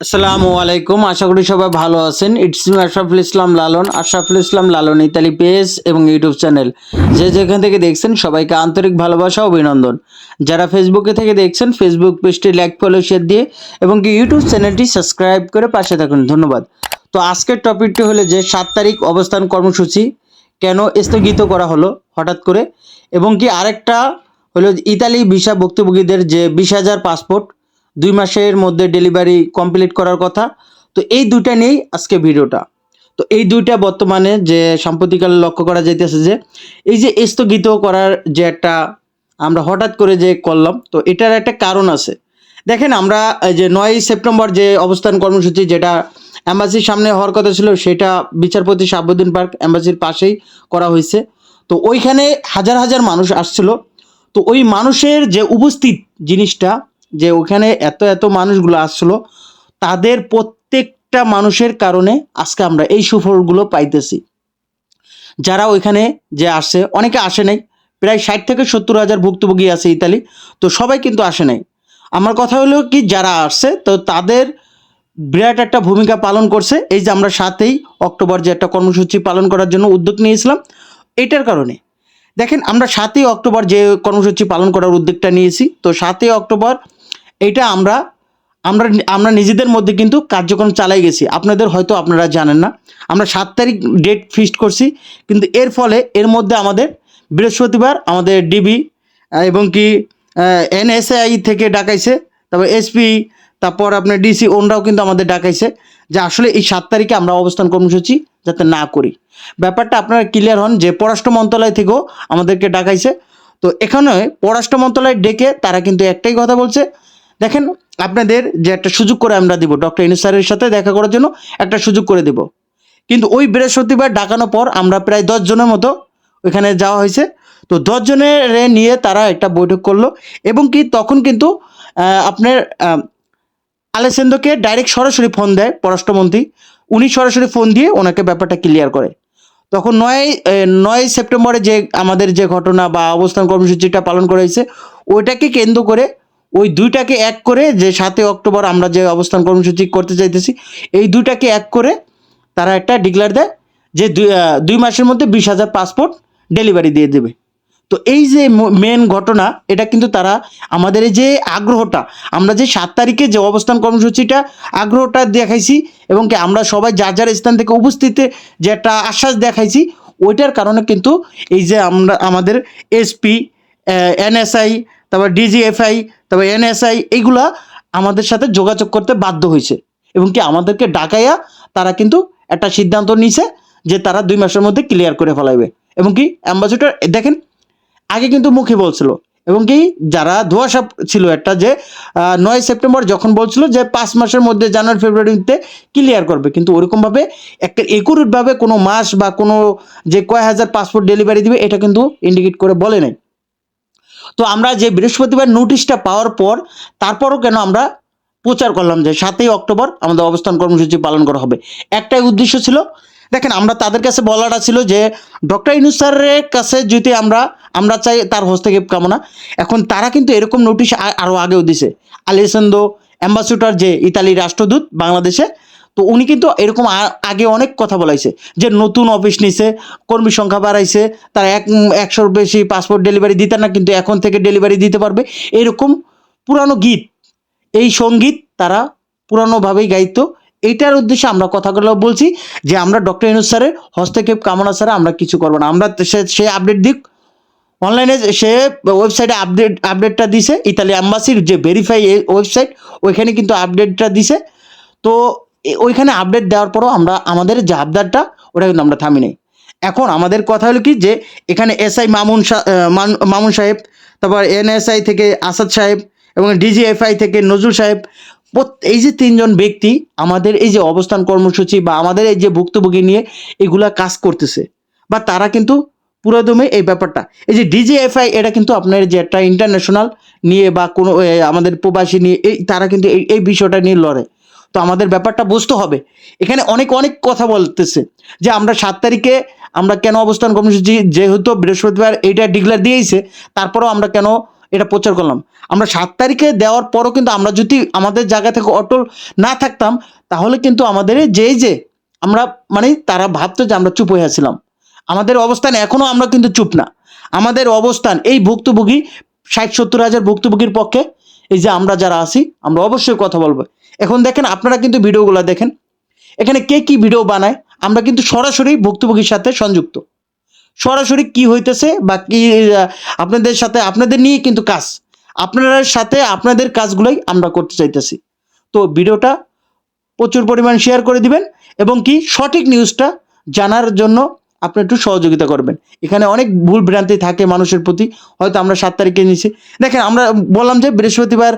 আসসালামু আলাইকুম, আশা করি সবাই ভালো আছেন। It's me Ashraful Islam Lalon, Ashraful Islam Lalon Italy page এবং ইউটিউব চ্যানেল যে যেখান থেকে দেখছেন, সবাইকে আন্তরিক ভালোবাসা, অভিনন্দন। যারা ফেসবুকে থেকে দেখছেন ফেসবুক পেজটি লাইক ফলো শেয়ার দিয়ে এবং কি ইউটিউব চ্যানেলটি সাবস্ক্রাইব করে পাশে থাকুন। ধন্যবাদ। তো আজকের টপিকটি হলো যে সাত তারিখ অবস্থান কর্মসূচি। কেন স্থগিত করা হলো হঠাৎ করে? এবং কি আরেকটা হলো ইতালি ভিসা ভুক্তভোগীদের যে বিশ হাজার পাসপোর্ট দুই মাসের মধ্যে ডেলিভারি কমপ্লিট করার কথা। তো এই দুইটা নিয়েই আজকে ভিডিওটা। তো এই দুইটা বর্তমানে যে সাম্প্রতিককালে লক্ষ্য করা যাইতেছে যে, এই যে স্থগিত করার যে একটা আমরা হঠাৎ করে যে করলাম, তো এটার একটা কারণ আছে। দেখেন আমরা যে নয় সেপ্টেম্বর যে অবস্থান কর্মসূচি যেটা অ্যাম্বাসির সামনে হওয়ার কথা ছিল, সেটা বিচারপতি শাহাবুদ্দিন পার্ক অ্যাম্বাসির পাশেই করা হয়েছে। তো ওইখানে হাজার হাজার মানুষ আসছিল। তো ওই মানুষের যে উপস্থিত জিনিসটা যে ওখানে এত এত মানুষগুলো আসছিল, তাদের প্রত্যেকটা মানুষের কারণে আজকে আমরা এই সুফলগুলো পাইতেছি। যারা ওইখানে যে আসে অনেকে আসে নাই, প্রায় ষাট থেকে সত্তর হাজার ভুক্তভোগী আছে ইতালি, তো সবাই কিন্তু আসে নাই। আমার কথা হলো কি, যারা আসছে, তো তাদের বিরাট একটা ভূমিকা পালন করছে। এই যে আমরা সাতই অক্টোবর যে একটা কর্মসূচি পালন করার জন্য উদ্যোগ নিয়েছিলাম, এটার কারণে। দেখেন, আমরা সাতই অক্টোবর যে কর্মসূচি পালন করার উদ্যোগটা নিয়েছি, তো সাতই অক্টোবর এটা আমরা আমরা আমরা নিজেদের মধ্যে কিন্তু কার্যক্রম চালাই গেছি। আপনাদের হয়তো আপনারা জানেন না। আমরা সাত তারিখ ডেট ফিক্সড করছি, কিন্তু এর ফলে, এর মধ্যে আমাদের বৃহস্পতিবার আমাদের ডিবি এবং কি এনএসআই থেকে ডাকাইছে, তারপর এসপি তারপর আপনার ডিসি ওনরাও কিন্তু আমাদের ডাকাইছে, যে আসলে এই সাত তারিখে আমরা অবস্থান কর্মসূচি যাতে না করি। ব্যাপারটা আপনারা ক্লিয়ার হন যে পররাষ্ট্র মন্ত্রণালয় থেকেও আমাদেরকে ডাকাইছে। তো এখানে পররাষ্ট্র মন্ত্রণালয় ডেকে তারা কিন্তু একটাই কথা বলছে দেখেন আপনাদের যে একটা সুযোগ করে আমরা দিব ডক্টর ইনু স্যারের সাথে দেখা করার জন্য একটা সুযোগ করে দিব। কিন্তু ওই বৃহস্পতিবার ডাকানোর পর আমরা প্রায় দশ জনের মতো ওইখানে যাওয়া হয়েছে। তো দশ জনের নিয়ে তারা একটা বৈঠক করল এবং কি তখন কিন্তু আপনার আহ, আলেসেন্দোকে ডাইরেক্ট সরাসরি ফোন দেয় পররাষ্ট্রমন্ত্রী। উনি সরাসরি ফোন দিয়ে ওনাকে ব্যাপারটা ক্লিয়ার করে। তখন নয় নয় সেপ্টেম্বরে যে আমাদের যে ঘটনা বা অবস্থান কর্মসূচিটা পালন করা হয়েছে ওইটাকে কেন্দ্র করে ওই দুইটাকে এক করে যে সাতই অক্টোবর আমরা যে অবস্থান কর্মসূচি করতে চাইতেছি, এই দুইটাকে এক করে তারা একটা ডিক্লার দেয় যে দুই মাসের মধ্যে বিশ হাজার পাসপোর্ট ডেলিভারি দিয়ে দেবে। তো এই যে মেন ঘটনা, এটা কিন্তু তারা আমাদের যে আগ্রহটা, আমরা যে সাত তারিখে যে অবস্থান কর্মসূচিটা আগ্রহটা দেখাইছি এবং কি আমরা সবাই যার যার স্থান থেকে উপস্থিতে যে একটা আশ্বাস দেখাইছি, ওইটার কারণে কিন্তু এই যে আমরা, আমাদের এসপি এনএসআই তারপর ডিজিএফআই তারপর এনএসআই এইগুলা আমাদের সাথে যোগাযোগ করতে বাধ্য হয়েছে। এবং কি আমাদেরকে ডাকাইয়া তারা কিন্তু একটা সিদ্ধান্ত নিছে যে তারা দুই মাসের মধ্যে ক্লিয়ার করে ফেলাইবে। এবং কি অ্যাম্বাসেডর দেখেন, আগে কিন্তু মুখে বলছিল, এবং কি যারা ধোয়াশা ছিল একটা যে নয় সেপ্টেম্বর যখন বলছিল যে পাঁচ মাসের মধ্যে জানুয়ারি, ফেব্রুয়ারিতে ক্লিয়ার করবে। কিন্তু ওরকমভাবে একটা একুরেটভাবে কোনো মাস বা কোনো যে কয় হাজার পাসপোর্ট ডেলিভারি দিবে, এটা কিন্তু ইন্ডিকেট করে বলে নাই। তো আমরা যে বৃহস্পতিবার নোটিশটা পাওয়ার পর, তারপরও কেন আমরা প্রচার করলাম যে সাতই অক্টোবর আমাদের অবস্থান কর্মসূচি পালন করা হবে? একটাই উদ্দেশ্য ছিল, দেখেন আমরা তাদের কাছে বলাটা ছিল যে, ডক্টর ইনুস স্যারের কাছে যদি আমরা আমরা চাই তার হস্তক্ষেপ কামনা। এখন তারা কিন্তু এরকম নোটিশ আরও আগেও দিছে। আলেসেন্দো, অ্যাম্বাসেডর যে ইতালির রাষ্ট্রদূত বাংলাদেশে তো উনি কিন্তু এরকম আগে অনেক কথা বলাইছে যে নতুন অফিস নিছে, কর্মী সংখ্যা বাড়াইছে, তারা এক একশোর বেশি পাসপোর্ট ডেলিভারি দিতে না, কিন্তু এখন থেকে ডেলিভারি দিতে পারবে। এরকম পুরানো গীত, এই সংগীত তারা পুরানোভাবেই গাইতো। এইটার উদ্দেশ্যে আমরা কথাগুলো বলছি যে আমরা ডক্টর ইনুস স্যারের হস্তক্ষেপ কামনা ছাড়া আমরা কিছু করব না। আমরা সে আপডেট দিক। অনলাইনে সে ওয়েবসাইটে আপডেট আপডেটটা দিছে। ইতালি অ্যাম্বাসির যে ভেরিফাই ওয়েবসাইট ওইখানে কিন্তু আপডেটটা দিছে। তো ওইখানে আপডেট দেওয়ার পরও আমরা, আমাদের যে আবদারটা, ওটা কিন্তু আমরা থামি নাই এখন আমাদের কথা হলো কি যে, এখানে এসআই মামুন মান- মামুন সাহেব, তারপর এনএসআই থেকে আসাদ সাহেব এবং ডিজিএফআই থেকে নজরুল সাহেব এই যে তিনজন ব্যক্তি আমাদের এই যে অবস্থান কর্মসূচি বা আমাদের এই যে ভুক্তভোগী নিয়ে এগুলা কাজ করতেছে, বা তারা কিন্তু পুরোদমে এই ব্যাপারটা। এই যে ডিজিএফআই এটা কিন্তু আপনার যে একটা ইন্টারন্যাশনাল নিয়ে বা কোনো আমাদের প্রবাসী নিয়ে, এই, তারা কিন্তু এই এই বিষয়টা নিয়ে লড়ে। তো আমাদের ব্যাপারটা বুঝতে হবে। এখানে অনেক অনেক কথা বলতেছে যে আমরা সাত তারিখে আমরা কেন অবস্থান কর্মসূচি যেহেতু বৃহস্পতিবার এইটা ডিক্লেয়ার দিয়েছে তারপরেও আমরা কেন এটা প্রচার করলাম? আমরা সাত তারিখে দেওয়ার পরও কিন্তু আমরা যদি আমাদের জায়গা থেকে অটল না থাকতাম, তাহলে কিন্তু আমাদের যেই যে আমরা মানে তারা ভাবতো যে আমরা চুপ হয়ে আছিলাম। আমাদের অবস্থান এখনও আমরা কিন্তু চুপ না। আমাদের অবস্থান এই ভুক্তভোগী, ষাট, সত্তর হাজার ভুক্তভোগীর পক্ষে, এই যে আমরা যারা আছি, আমরা অবশ্যই কথা বলব। এখন দেখেন আপনারা কিন্তু ভিডিওগুলো দেখেন। এখানে কে কি ভিডিও বানায়, আমরা কিন্তু সরাসরি ভুক্তভোগীর সাথে সংযুক্ত। সরাসরি কি হইতেছে বা কি, আপনাদের সাথে, আপনাদের নিয়ে কিন্তু কাজ। আপনার সাথে আপনাদের কাজগুলোই আমরা করতে চাইতেছি। তো ভিডিওটা প্রচুর পরিমাণ শেয়ার করে দিবেন এবং কি সঠিক নিউজটা জানার জন্য আপনি একটু সহযোগিতা করবেন। এখানে অনেক ভুল ভ্রান্তি থাকে মানুষের প্রতি, হয়তো আমরা সাত তারিখে নিয়েছি দেখেন, আমরা বললাম যে বৃহস্পতিবার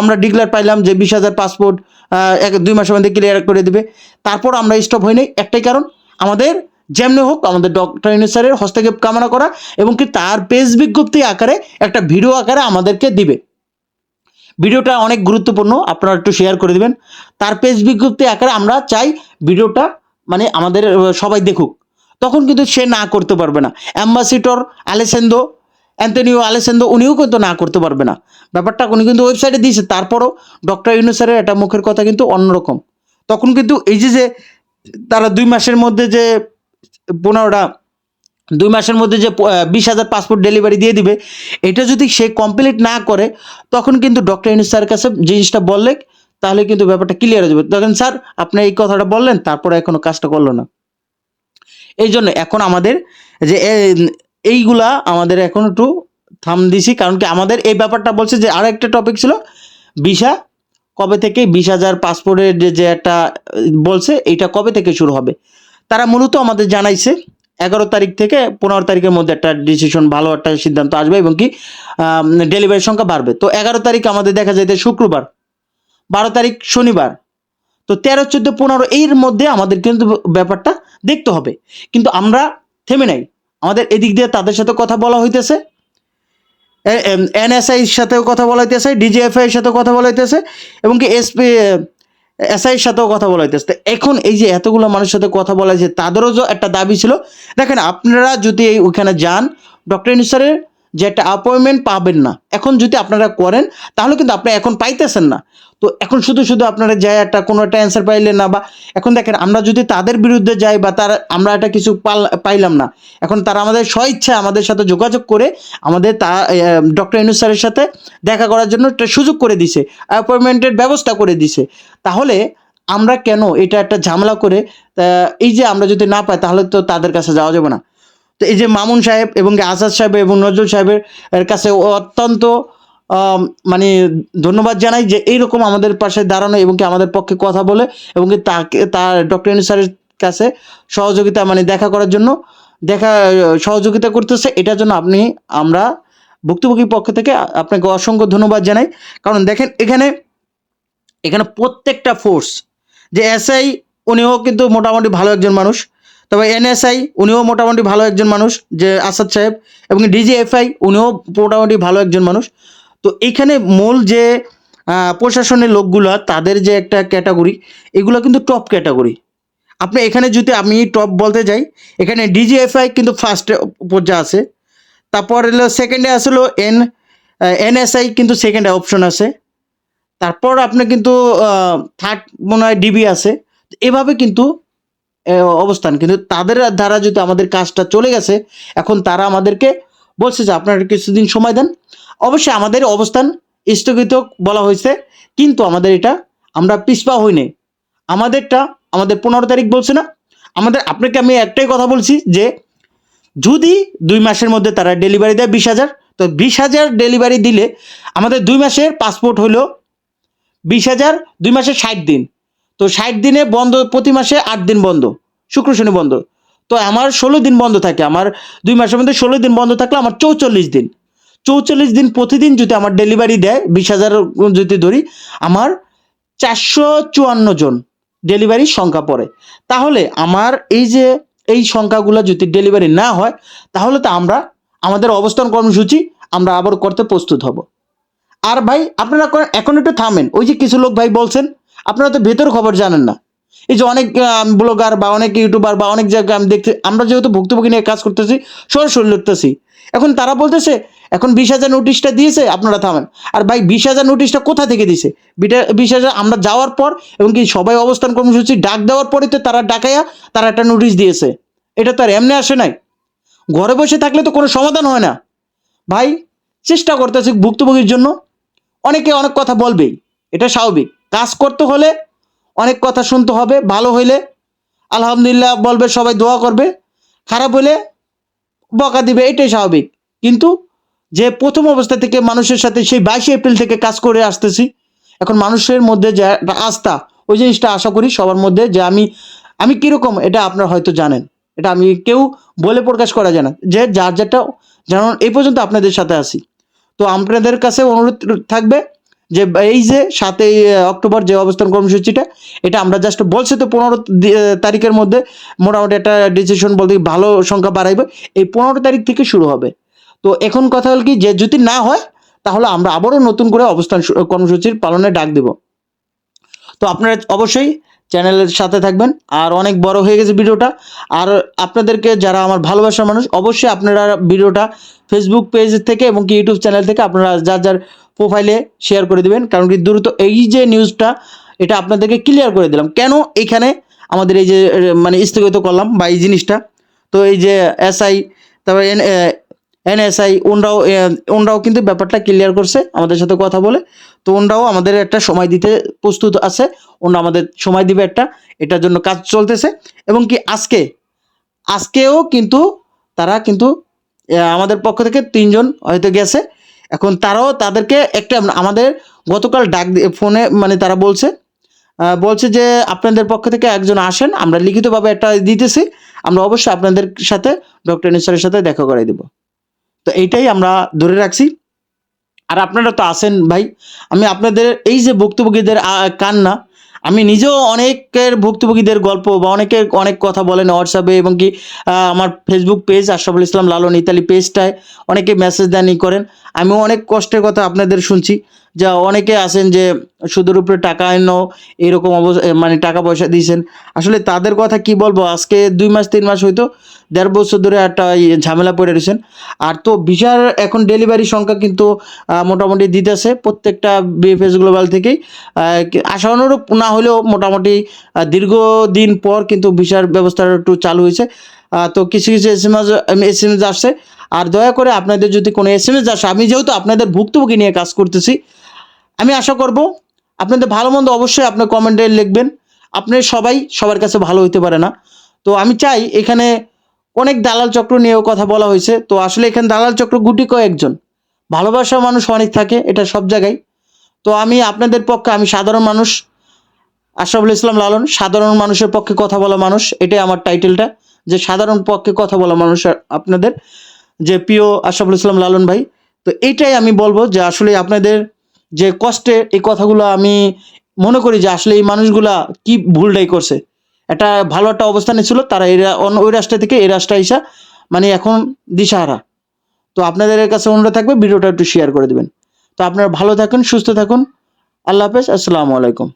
আমরা ডিক্লার পাইলাম যে বিশ হাজার পাসপোর্ট এক, দুই মাসের মধ্যে ক্লিয়ার করে দেবে। তারপর আমরা স্টপ হই নাই একটাই কারণ, আমাদের যেমনি হোক, আমাদের ডক্টর ইউনিসারের হস্তক্ষেপ কামনা করা এবং কি তার পেজ বিজ্ঞপ্তি আকারে একটা ভিডিও আকারে আমাদেরকে দিবে। ভিডিওটা অনেক গুরুত্বপূর্ণ, আপনারা একটু শেয়ার করে দিবেন। তার পেজ বিজ্ঞপ্তি আকারে আমরা চাই ভিডিওটা মানে আমাদের সবাই দেখুক। তখন কিন্তু সে না করতে পারবে না। অ্যাম্বাসিডর আলেসেন্দো অ্যান্টনিও আলেসেন্দো উনিও কিন্তু না করতে পারবে না। ব্যাপারটা উনি কিন্তু ওয়েবসাইটে দিয়েছে। তারপরও ডক্টর ইউনুসারের একটা মুখের কথা কিন্তু অন্যরকম। তখন কিন্তু এই যে যে তারা দুই মাসের মধ্যে যে পনেরোটা দুই মাসের মধ্যে যে বিশ হাজার পাসপোর্ট ডেলিভারি দিয়ে দিবে, এটা যদি সে কমপ্লিট না করে, তখন কিন্তু ডক্টর ইউনুস স্যারের কাছে জিনিসটা বললে তাহলে কিন্তু ব্যাপারটা ক্লিয়ার হয়ে যাবে। তখন স্যার, আপনি এই কথাটা বললেন, তারপরে এখনও কাজটা করল না। এই জন্য এখন আমাদের যে এইগুলা আমাদের এখন একটু থাম দিছি, কারণ কি আমাদের এই ব্যাপারটা বলছে যে আর একটা টপিক ছিল, ভিসা কবে থেকে বিশ হাজার পাসপোর্টের যে একটা, বলছে, এইটা কবে থেকে শুরু হবে? তারা মূলত আমাদের জানাইছে, এগারো তারিখ থেকে পনেরো তারিখের মধ্যে একটা ডিসিশন ভালো একটা সিদ্ধান্ত আসবে এবং কি ডেলিভারির সংখ্যা বাড়বে। তো এগারো তারিখ আমাদের দেখা যায় যে শুক্রবার, বারো তারিখ শনিবার তো তেরো, চোদ্দ, পনেরো এর মধ্যে আমাদের কিন্তু ব্যাপারটা দেখতে হবে। কিন্তু আমরা থেমে নাই। আমাদের এদিক দিয়ে তাদের সাথে কথা বলা হইতেছে। এনএসআই সাথেও কথা বলা হইতেছে, ডিজিএফআই এর সাথেও কথা বলা হইতেছে, এবং কি এসপি এসআই এর সাথেও কথা বলা হইতেছে। এখন এই যে এতগুলো মানুষের সাথে কথা বলা হয়েছে, তাদেরও যে একটা দাবি ছিল, দেখেন আপনারা যদি এই যান, ডক্টর ইনুসারের যে একটা অ্যাপয়েন্টমেন্ট পাবেন না। এখন যদি আপনারা করেন, তাহলে কিন্তু আপনি এখন পাইতেছেন না। তো এখন শুধু শুধু আপনারা যাই একটা কোনো একটা অ্যান্সার পাইলেন না বা এখন দেখেন আমরা যদি তাদের বিরুদ্ধে যাই বা তার আমরা একটা কিছু পাইলাম না, এখন তারা আমাদের স্বইচ্ছা আমাদের সাথে যোগাযোগ করে আমাদের তা ডক্টর ইনুস স্যারের সাথে দেখা করার জন্য একটা সুযোগ করে দিছে অ্যাপয়েন্টমেন্টের ব্যবস্থা করে দিছে। তাহলে আমরা কেন এটা একটা ঝামেলা করে এই যে আমরা যদি না পাই তাহলে তো তাদের কাছে যাওয়া যাবে না। তো এই যে মামুন সাহেব এবং আজাদ সাহেব এবং নজরুল সাহেবের কাছে অত্যন্ত মানে ধন্যবাদ জানাই যে এইরকম আমাদের পাশে দাঁড়ানো এবং কি আমাদের পক্ষে কথা বলে এবং কি তাকে, তার ডক্টর স্যারের কাছে সহযোগিতা মানে দেখা করার জন্য, দেখা, সহযোগিতা করতেছে। এটার জন্য আপনি, আমরা ভুক্তভোগীর পক্ষ থেকে আপনাকে অসংখ্য ধন্যবাদ জানাই। কারণ দেখেন, এখানে এখানে প্রত্যেকটা ফোর্স যে এসআই উনিও কিন্তু মোটামুটি ভালো একজন মানুষ। তবে এনএসআই উনিও মোটামুটি ভালো একজন মানুষ, যে আসাদ সাহেব। এবং ডিজিএফআই উনিও মোটামুটি ভালো একজন মানুষ। তো এইখানে মূল যে প্রশাসনের লোকগুলা, তাদের যে একটা ক্যাটাগরি, এগুলো কিন্তু টপ ক্যাটাগরি। আপনি এখানে যদি আমি টপ বলতে যাই, এখানে ডিজিএফআই কিন্তু ফার্স্ট পর্যায়ে আছে। তারপর হলো সেকেন্ডে আসলো এন এনএসআই কিন্তু সেকেন্ডে অপশন আছে। তারপর আপনি কিন্তু থার্ড মনে হয় ডিবি আছে। এভাবে কিন্তু অবস্থান। কিন্তু তাদের দ্বারা যদি আমাদের কাজটা চলে গেছে, এখন তারা আমাদেরকে বলছে যে, আপনারা কিছুদিন সময় দেন। অবশ্যই আমাদের অবস্থান স্থগিত বলা হয়েছে, কিন্তু আমাদের এটা, আমরা পিছপা হইনি আমাদেরটা, আমাদের পনেরো তারিখ বলছে না। আমাদের, আপনাকে আমি একটাই কথা বলছি যে, যদি দুই মাসের মধ্যে তারা ডেলিভারি দেয় বিশ হাজার, তো বিশ হাজার ডেলিভারি দিলে আমাদের দুই মাসের পাসপোর্ট হলো বিশ হাজার, দুই মাসে ষাট দিন। তো ষাট দিনে বন্ধ, প্রতি মাসে আট দিন বন্ধ, শুক্র শনি বন্ধ। তো আমার ষোলো দিন বন্ধ থাকে, আমার দুই মাসের মধ্যে ষোলো দিন বন্ধ থাকলে আমার চৌচল্লিশ দিন। চৌচল্লিশ দিন প্রতিদিন যদি আমার ডেলিভারি দেয়, বিশ হাজার যদি ধরি, আমার চারশো চুয়ান্ন জন ডেলিভারির সংখ্যা পড়ে। তাহলে আমার এই যে, এই সংখ্যাগুলো যদি ডেলিভারি না হয়, তাহলে তো আমরা, আমাদের অবস্থান কর্মসূচি আমরা আবার করতে প্রস্তুত হব। আর ভাই, আপনারা এখন একটু থামেন, ওই যে কিছু লোক ভাই বলছেন, আপনারা তো ভেতর খবর জানেন না। এই যে অনেক ব্লগার বা অনেক ইউটিউবার বা অনেক জায়গায় আমি দেখতে, আমরা যেহেতু ভুক্তভোগী নিয়ে কাজ করতেছি, সরাসরি লিখতেছি এখন তারা বলতেছে, এখন বিশ হাজার নোটিশটা দিয়েছে, আপনারা থামেন। আর ভাই, বিশ হাজার নোটিশটা কোথা থেকে বিটা- বিশ হাজার আমরা যাওয়ার পর, এবং কি সবাই অবস্থান কর্মসূচি ডাক দেওয়ার পরে তো তারা ডাকাইয়া তারা একটা নোটিশ দিয়েছে। এটা তো আর এমনি আসে নাই। ঘরে বসে থাকলে তো কোনো সমাধান হয় না। ভাই, চেষ্টা করতেছি ভুক্তভোগীর জন্য। অনেকে অনেক কথা বলবেই, এটা স্বাভাবিক। কাজ করতে হলে অনেক কথা শুনতে হবে, ভালো হইলে আলহামদুলিল্লাহ বলবে, সবাই দোয়া করবে। খারাপ হলে বকা দিবে, এটাই স্বাভাবিক। কিন্তু যে প্রথম অবস্থা থেকে মানুষের সাথে, সেই বাইশে এপ্রিল থেকে কাজ করে আসতেছি, এখন মানুষের মধ্যে যে আস্থা, ওই জিনিসটা আশা করি সবার মধ্যে যে আমি আমি কীরকম, এটা আপনারা হয়তো জানেন। এটা আমি কেউ বলে প্রকাশ করা যায় না, যে যার যেটা, যেমন এই পর্যন্ত আপনাদের সাথে আসি তো আপনাদের কাছে অনুরোধ থাকবে যে এই যে সাতই অক্টোবর যে অবস্থান কর্মসূচিটা, এটা আমরা জাস্ট বলছে তো পনেরো তারিখের মধ্যে মোটামুটি একটা ডিসিশন বলতে ভালো সংখ্যা বাড়াইবে, এই পনেরো তারিখ থেকে শুরু হবে। তো এখন কথা হল কি, যে যদি না হয়, তাহলে আমরা আবারও নতুন করে অবস্থান কর্মসূচির পালনে ডাক দেব। তো আপনারা অবশ্যই চ্যানেলের সাথে থাকবেন। আর অনেক বড় হয়ে গেছে ভিডিওটা। আর আপনাদেরকে যারা আমার ভালোবাসার মানুষ, অবশ্যই আপনারা ভিডিওটা ফেসবুক পেজ থেকে এবং কি ইউটিউব চ্যানেল থেকে আপনারা যার যার প্রোফাইলে শেয়ার করে দিবেন। কারণ কি দ্রুত এই যে নিউজটা এটা আপনাদেরকে ক্লিয়ার করে দিলাম। কেন এখানে আমাদের এই যে মানে স্থগিত করলাম বা এই জিনিসটা? তো এই যে এসআই তারপরে এন এনএসআই ওনরাও ওনরাও কিন্তু ব্যাপারটা ক্লিয়ার করছে আমাদের সাথে কথা বলে। তো ওনরাও আমাদের একটা সময় দিতে প্রস্তুত আছে। ওনরা আমাদের সময় দিবে একটা। এটার জন্য কাজ চলতেছে। এবং কি আজকে, আজকেও কিন্তু তারা কিন্তু আমাদের পক্ষ থেকে তিনজন হয়তো গেছে। এখন তারাও তাদেরকে একটা আমাদের গতকাল ডাক দিয়ে, ফোনে মানে তারা বলছে বলছে যে আপনাদের পক্ষ থেকে একজন আসেন, আমরা লিখিতভাবে একটা দিতেছি, আমরা অবশ্যই আপনাদের সাথে ডক্টর নিসারের সাথে দেখা করে দিব। তো এইটাই আমরা ধরে রাখছি। আর আপনারা তো আসেন ভাই, আমি আপনাদের এই যে ভুক্তভোগীদের কান্না আমি নিজেও অনেকের ভুক্তভোগীদের গল্প বা অনেকে অনেক কথা বলেন হোয়াটসঅ্যাপে এবং কি আমার Facebook page Ashraful Islam Lalon Italy পেজটায় অনেকে মেসেজ দেন করেন। আমিও অনেক কষ্টের কথা আপনাদের শুনছি। যা অনেকে আছেন যে সুদের উপরে টাকা এনো এরকম অবস্থা মানে টাকা পয়সা দিয়েছেন। আসলে তাদের কথা কি বলব? আজকে দুই মাস তিন মাস হয়তো দেড় বছর ধরে একটা ঝামেলা পড়ে রয়েছেন। আর তো ভিসার এখন ডেলিভারি সংখ্যা কিন্তু মোটামুটি দিতেছে প্রত্যেকটা বিএফএস গ্লোবাল থেকেই। আহ, কি- আশা অনুরূপ না হলেও মোটামুটি দীর্ঘদিন পর কিন্তু ভিসার ব্যবস্থাটা একটু চালু হয়েছে। তো কিছু কিছু S M S S M S আসছে। আর দয়া করে আপনাদের যদি কোনো এস এম এস আসে আমি যেহেতু আপনাদের ভুক্তভোগী নিয়ে কাজ করতেছি আমি আশা করব আপনাদের ভালো মন্দ অবশ্যই আপনার কমেন্টে লিখবেন। আপনি সবাই সবার কাছে ভালো হইতে পারে না। তো আমি চাই এখানে অনেক দালাল চক্র নিয়েও কথা বলা হয়েছে। তো আসলে এখানে দালাল চক্র গুটি কয়েকজন। ভালোবাসা মানুষ অনেক থাকে, এটা সব জায়গায়। তো আমি আপনাদের পক্ষে, আমি সাধারণ মানুষ, আশরাফুল ইসলাম লালন, সাধারণ মানুষের পক্ষে কথা বলা মানুষ, এটাই আমার টাইটেলটা। যে সাধারণ পক্ষে কথা বলা মানুষ আপনাদের, যে প্রিয় আশরাফুল ইসলাম লালন ভাই। তো এইটাই আমি বলব যে আসলে আপনাদের যে কষ্টে এই কথাগুলো আমি মনে করি যে আসলে এই মানুষগুলা কি ভুলটাই করছে। একটা ভালো একটা অবস্থানে ছিল, তারা এরা অন্য ওই রাস্তা থেকে এই রাষ্ট্রে আইসা মানে এখন দিশাহারা। তো আপনাদের কাছে অনুরোধ থাকবে, ভিডিওটা একটু শেয়ার করে দেবেন। তো আপনারা ভালো থাকুন, সুস্থ থাকুন। আল্লাহ হাফেজ, আসসালামু আলাইকুম।